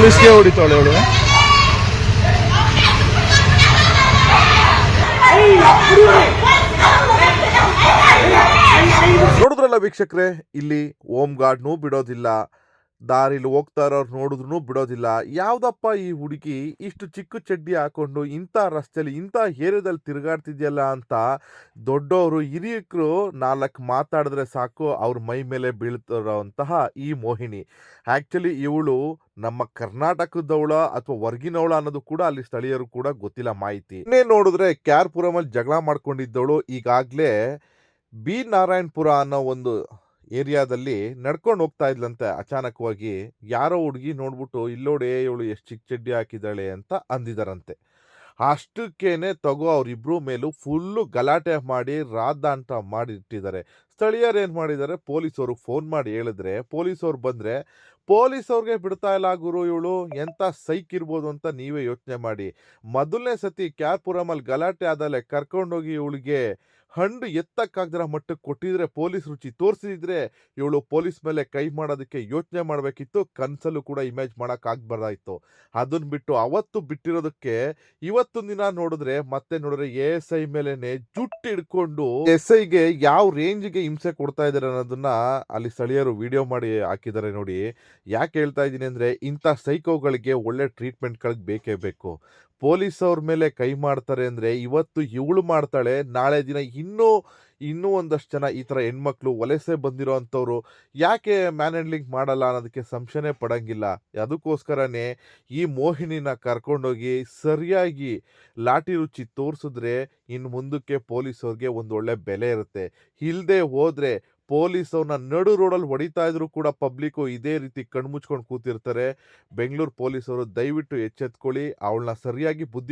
ಪೊಲೀಸ್ಗೆ ಹೊಡಿತಾಳೆ ಅವಳು. ನೋಡಿದ್ರಲ್ಲ ವೀಕ್ಷಕರೇ ಇಲ್ಲಿ ಹೋಮ್ ಗಾರ್ಡ್ನೂ ಬಿಡೋದಿಲ್ಲ. ದಾರಿಲಿ ಹೋಗ್ತಾ ಇರೋರು ನೋಡಿದ್ರು ಬಿಡೋದಿಲ್ಲ. ಯಾವ್ದಪ್ಪ ಈ ಹುಡುಗಿ ಇಷ್ಟು ಚಿಕ್ಕ ಚಡ್ಡಿ ಹಾಕೊಂಡು ಇಂಥ ರಸ್ತೆಯಲ್ಲಿ ಇಂಥ ಏರಿಯಾದಲ್ಲಿ ತಿರುಗಾಡ್ತಿದ್ಯಲ್ಲ ಅಂತ ದೊಡ್ಡವರು ಹಿರಿಯಕರು ನಾಲ್ಕು ಮಾತಾಡಿದ್ರೆ ಸಾಕು ಅವ್ರ ಮೈ ಮೇಲೆ ಬೀಳ್ತಿರೋಂತಹ ಈ ಮೋಹಿನಿ. ಆ್ಯಕ್ಚುಲಿ ಇವಳು ನಮ್ಮ ಕರ್ನಾಟಕದವಳ ಅಥವಾ ಹೊರ್ಗಿನವಳ ಅನ್ನೋದು ಕೂಡ ಅಲ್ಲಿ ಸ್ಥಳೀಯರು ಕೂಡ ಗೊತ್ತಿಲ್ಲ ಮಾಹಿತಿ. ಇನ್ನೇ ನೋಡಿದ್ರೆ ಕ್ಯಾರ್ಪುರಮಲ್ಲಿ ಜಗಳ ಮಾಡ್ಕೊಂಡಿದ್ದವಳು ಈಗಾಗಲೇ ಬಿ ನಾರಾಯಣಪುರ ಅನ್ನೋ ಒಂದು ಏರಿಯಾದಲ್ಲಿ ನಡ್ಕೊಂಡು ಹೋಗ್ತಾ ಇದ್ಲಂತೆ ಅಚಾನಕವಾಗಿ. ಯಾರೋ ಹುಡುಗಿ ನೋಡ್ಬಿಟ್ಟು, ಇಲ್ಲೋಡೆ, ಇವಳು ಎಷ್ಟು ಚಿಕ್ಕ ಚಡ್ಡಿ ಹಾಕಿದ್ದಾಳೆ ಅಂತ ಅಂದಿದಾರಂತೆ. ಅಷ್ಟಕ್ಕೇನೆ ತಗೋ ಅವರಿಬ್ರು ಮೇಲೂ ಫುಲ್ಲು ಗಲಾಟೆ ಮಾಡಿ ರಾದ್ದಾಂಟ ಮಾಡಿ ಇಟ್ಟಿದ್ದಾರೆ ಸ್ಥಳೀಯರು ಏನು ಮಾಡಿದ್ದಾರೆ, ಪೊಲೀಸವರು ಫೋನ್ ಮಾಡಿ ಹೇಳಿದ್ರೆ, ಪೊಲೀಸವ್ರು ಬಂದರೆ, ಪೊಲೀಸವ್ರಿಗೆ ಬಿಡ್ತಾ ಇಲ್ಲ ಗುರು ಇವಳು ಎಂಥ ಸೈಕ್ ಇರ್ಬೋದು ಅಂತ ನೀವೇ ಯೋಚನೆ ಮಾಡಿ. ಮೊದಲನೇ ಸತಿ ಕ್ಯಾರ್ಪುರಮಲ್ಲಿ ಗಲಾಟೆ ಆದಲೆ ಕರ್ಕೊಂಡೋಗಿ ಇವಳಿಗೆ ಹಂಡು ಎತ್ತಕ್ಕಾಗ್ದಿರೋ ಮಟ್ಟಕ್ಕೆ ಕೊಟ್ಟಿದ್ರೆ ಪೊಲೀಸ್ ರುಚಿ. ತೋರಿಸಿದ್ರೆ ಇವಳು ಪೊಲೀಸ್ ಮೇಲೆ ಕೈ ಮಾಡೋದಕ್ಕೆ ಯೋಚನೆ ಮಾಡಬೇಕಿತ್ತು. ಕನಸಲ್ಲೂ ಕೂಡ ಇಮೇಜ್ ಮಾಡೋಕ್ಕಾಗ್ಬಾರ್ದಾಯ್ತು ಅದನ್ನು ಬಿಟ್ಟು ಅವತ್ತು ಬಿಟ್ಟಿರೋದಕ್ಕೆ ಇವತ್ತು ದಿನ ನೋಡಿದ್ರೆ ಮತ್ತೆ ನೋಡಿದ್ರೆ ಎ ಎಸ್ ಐ ಮೇಲೆನೆ ಜುಟ್ಟು ಹಿಡ್ಕೊಂಡು ಎಸ್ ಐಗೆ ಯಾವ ರೇಂಜ್ಗೆ ಹಿಂಸೆ ಕೊಡ್ತಾ ಇದ್ದಾರೆ ಅನ್ನೋದನ್ನ ಅಲ್ಲಿ ಸ್ಥಳೀಯರು ವಿಡಿಯೋ ಮಾಡಿ ಹಾಕಿದ್ದಾರೆ ನೋಡಿ. ಯಾಕೆ ಹೇಳ್ತಾ ಇದ್ದೀನಿ ಅಂದರೆ ಇಂಥ ಸೈಕೋಗಳಿಗೆ ಒಳ್ಳೆ ಟ್ರೀಟ್ಮೆಂಟ್ಗಳಿಗೆ ಬೇಕೇ ಬೇಕು. ಪೊಲೀಸ್ ಅವ್ರ ಮೇಲೆ ಕೈ ಮಾಡ್ತಾರೆ ಅಂದರೆ ಇವತ್ತು ಇವಳು ಮಾಡ್ತಾಳೆ, ನಾಳೆ ದಿನ ಇನ್ನೂ ಇನ್ನೂ ಒಂದಷ್ಟು ಜನ ಈ ಥರ ಹೆಣ್ಮಕ್ಳು ವಲಸೆ ಬಂದಿರೋ ಅಂಥವ್ರು ಯಾಕೆ ಮ್ಯಾನ್ ಹ್ಯಾಂಡ್ಲಿಂಗ್ ಮಾಡಲ್ಲ ಅನ್ನೋದಕ್ಕೆ ಸಂಶಯನೇ ಪಡಂಗಿಲ್ಲ. ಅದಕ್ಕೋಸ್ಕರನೇ ಈ ಮೋಹಿನಿನ ಕರ್ಕೊಂಡೋಗಿ ಸರಿಯಾಗಿ ಲಾಠಿ ರುಚಿ ತೋರಿಸಿದ್ರೆ ಇನ್ನು ಮುಂದಕ್ಕೆ ಪೊಲೀಸವ್ರಿಗೆ ಒಂದು ಒಳ್ಳೆ ಬೆಲೆ ಇರುತ್ತೆ. ಇಲ್ಲದೆ ಹೋದರೆ ಪೊಲೀಸ್ ಅವ್ರನ್ನ ನಡು ರೋಡಲ್ಲಿ ಹೊಡಿತಾ ಇದ್ರು ಕೂಡ ಪಬ್ಲಿಕ್ಕು ಇದೇ ರೀತಿ ಕಣ್ಮುಚ್ಕೊಂಡು ಕೂತಿರ್ತಾರೆ. ಬೆಂಗಳೂರು ಪೊಲೀಸ್ ಅವರು ದಯವಿಟ್ಟು ಎಚ್ಚೆತ್ಕೊಳ್ಳಿ, ಅವಳನ್ನ ಸರಿಯಾಗಿ ಬುದ್ಧಿ